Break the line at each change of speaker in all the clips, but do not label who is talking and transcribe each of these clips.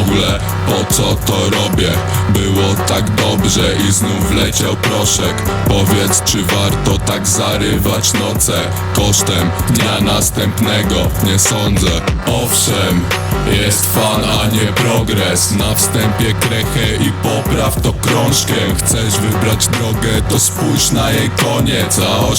ogóle po co to robię? Było tak dobrze i znów leciał proszek. Powiedz czy warto tak zarywać noce? Kosztem dnia następnego nie sądzę. Owszem, jest fan a nie progres. Na wstępie krechę i popraw to krążkiem Chcesz wybrać drogę to spójrz na jej koniec A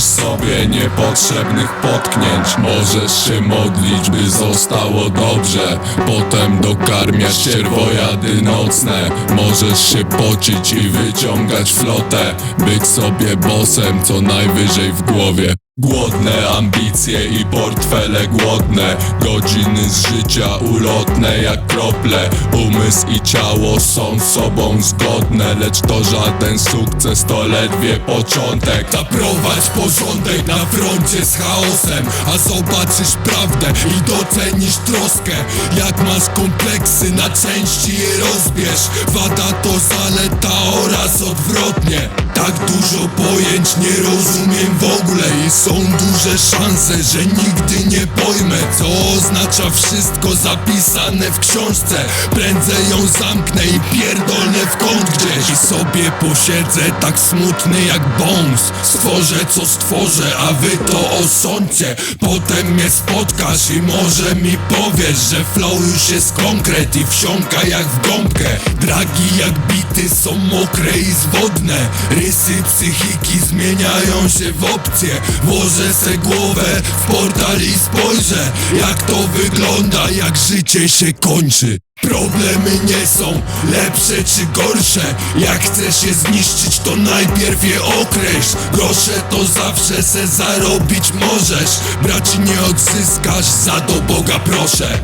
sobie niepotrzebnych potknięć. Możesz się modlić by zostało dobrze Potem dokarmiać cierwojady nocne. Możesz się pocić i wyciągać flotę Być sobie bosem co najwyżej w głowie Głodne ambicje i portfele głodne. Godziny z życia ulotne jak krople. Umysł i ciało są sobą zgodne Lecz to żaden sukces, to ledwie początek. Zaprowadź porządek na froncie z chaosem A zobaczysz prawdę i docenisz troskę. Jak masz kompleksy na części je rozbierz. Wada to zaleta oraz odwrotnie tak dużo pojęć nie rozumiem w ogóle I są duże szanse, że nigdy nie pojmę Co oznacza wszystko zapisane w książce. Prędzej ją zamknę i pierdolnę w kąt gdzieś. I sobie posiedzę tak smutny jak Bones Stworzę co stworzę, a wy to osądźcie. Potem mnie spotkasz i może mi powiesz Że flow już jest konkret i wsiąka jak w gąbkę. Dragi jak bity są mokre i zwodne psychiki zmieniają się w opcje. Włożę se głowę w portal i spojrzę Jak to wygląda, jak życie się kończy. Problemy nie są lepsze czy gorsze. Jak chcesz je zniszczyć to najpierw je określ. Grosze to zawsze se zarobić możesz. Braci nie odzyskasz, za do Boga proszę